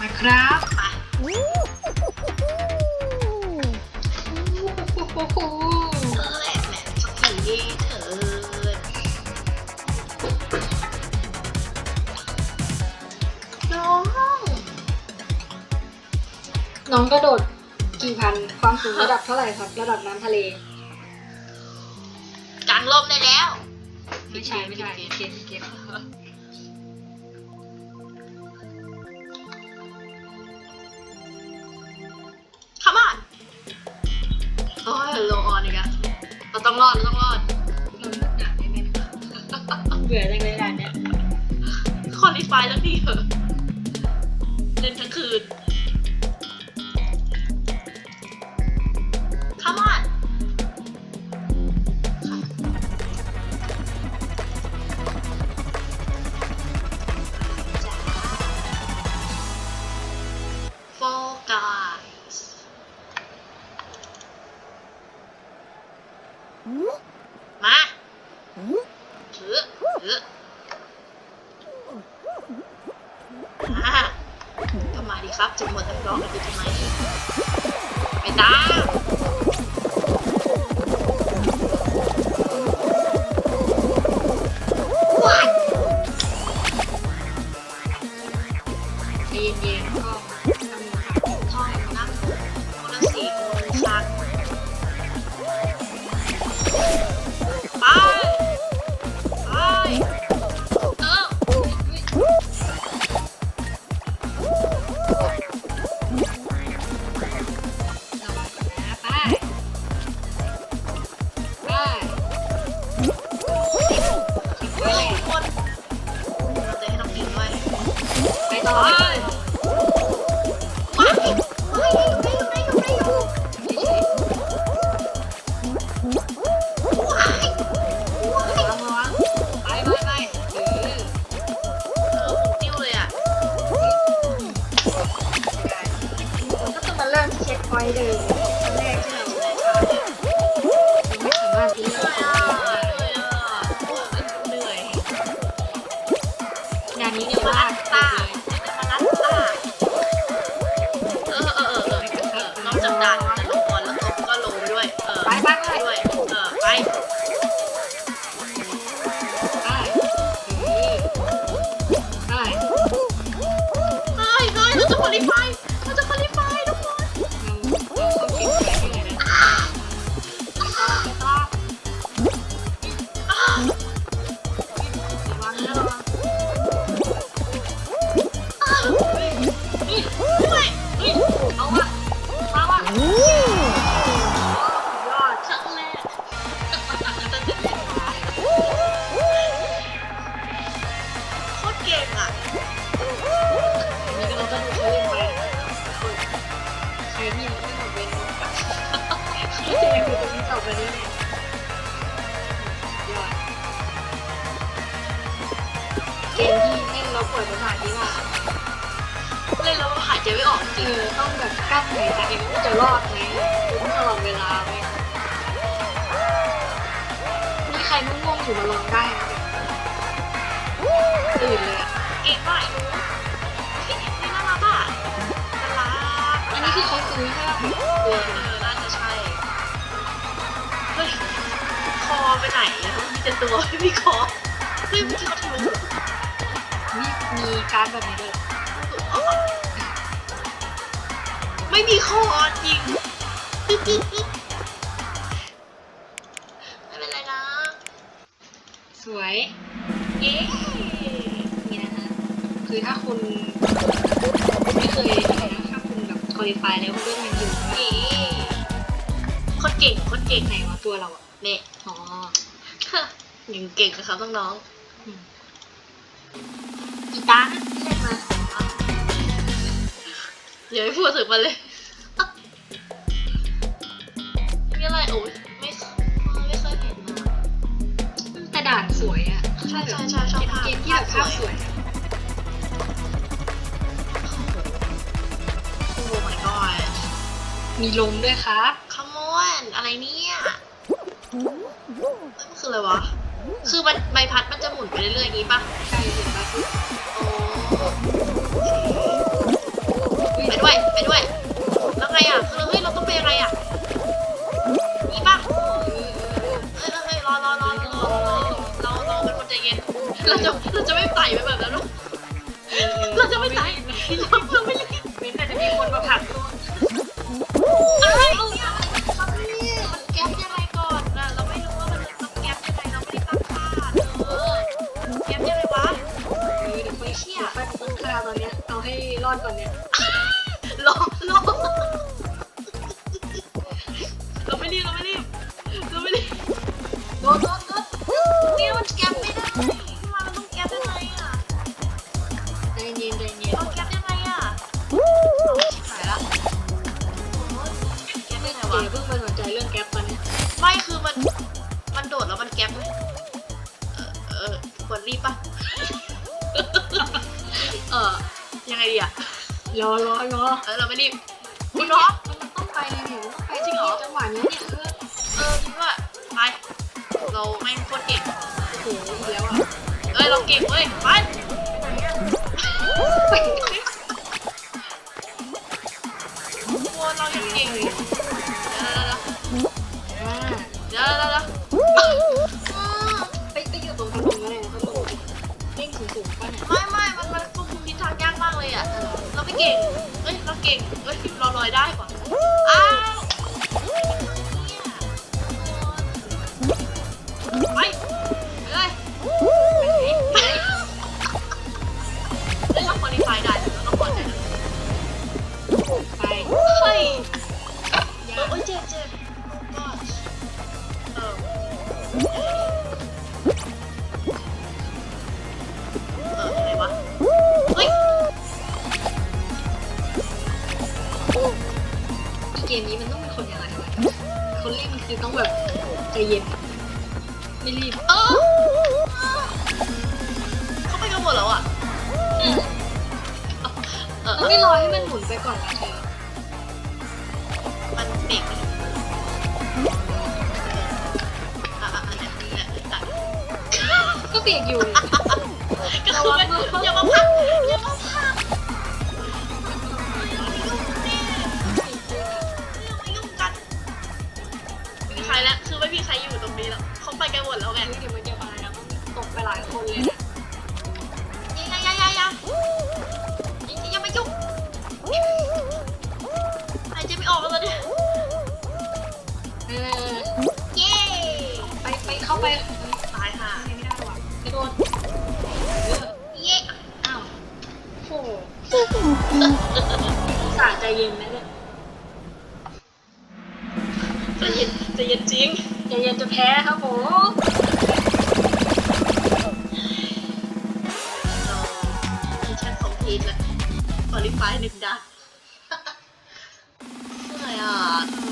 มาครับไปโอ้โหเออแหละแหละสักทีเถิดน้องน้องกระโดดกี่พัน ความสูงระดับเท่าไหร่ครับ ระดับน้ำทะเล กลางร่มได้แล้ว ไม่ใช่ไม่ใช่เก็บเก็บ ต้องรอดเราต้องรอดเราเลือกหนักได้ไหมเบื่อจังเลยด่านเนี้ยคอลิฟายแล้วดีเหรอะ หมดทั้งดอกเลยทำไม ไปตา เล่นแล้วปวดประสาทที่ว่าเล่นแล้วหายใจไม่ออกจริงต้องแบบกั้นหายใจว่าจะรอดไหมคุ้มตลอดเวลาไหมมีใครง่วงๆอยู่มาลองได้นะตื่นเลยเก่งมากหนูพี่นี่น่ารักอะน่ารักอันนี้คือเขาซื้อใช่ไหมตัวเออน่าจะใช่เฮ้ยคอไปไหนอะมีแต่ตัวไม่มีคอเฮ้ยเมื่อกี้เขาทะลุมี มีการดแบบนี้ด้วยไม่มีคอจริงไม่เป็นไรนะ สวยเย้นี่นะฮะคือถ้าคุณไม่เคยอะไรนะถ้าคุณแบบคอลิฟายแล้วคุณก็ยังอยู่เย้คนเก่งคนเก่งไหนวะตัวเราอะเนี่ยอ๋อยังเก่งนะครับน้องอืมกี ตาร์นะที่เล่นมาอย่าไปพูดถึงมันเลยนี่อะไรโอ้ยไม่ไม่เคยเห็นนะแต่ด่านสวยอะใช่ใช่ใช่ชอบภาพเกมที่แบบภาพสวยโอ้ my god มีลมด้วยครับขโมยอะไรเนี่ยมันคืออะไรวะ คือมันใบพัดมันจะหมุนไปเรื่อยๆอย่างนี้ปะใช่เห็นปะโอ้ไปด้วยไปด้วย ไม่คือมัน มันโดดแล้วมันแก๊ปไหมเออเออควรรีบปะเออยังไงดีอะรอรอรอเออเราไม่รีบคุคุณณน้น้อองงมันต้องไปเลยเนี่ยมันต้องไปจริงเหรอจังหวะนี้เนี่ยเออเออคิดว่าไปเราไม่งโคตรเก่งโอ้โหอีกแล้วอะเอ้ยเราเก่งเว้ยไปไป ไปไปอยู่ตรงตรงนนก็ได้นะถนนเร่งสูงๆป่ะเนี่ยไม่ไม่มันมันควบคุมทิศทางยากมากเลยอะ เราไม่เก่ง เอ้ยเราเก่ง เอ้ยเราลอยได้กว่าอ้าวเนี่ยไป เย็นไม่รีบเออเขาไปกันหมดแล้วอะเออเอเราอไม่รอให้มันหมุนไปก่อนนะเธอมันเบรกมันอะอะอะเนี่ยเนี่ยอะก็เปียกอยู่เลย โอ้โหสาใจเย็นนะเนี่ยจะเย็นจะเย็นจริงใจเย็นจะแพ้ครับผมมีชั้นสองทีแล้วคอลิฟายหนึ่งดานเหนื่อยอะเออ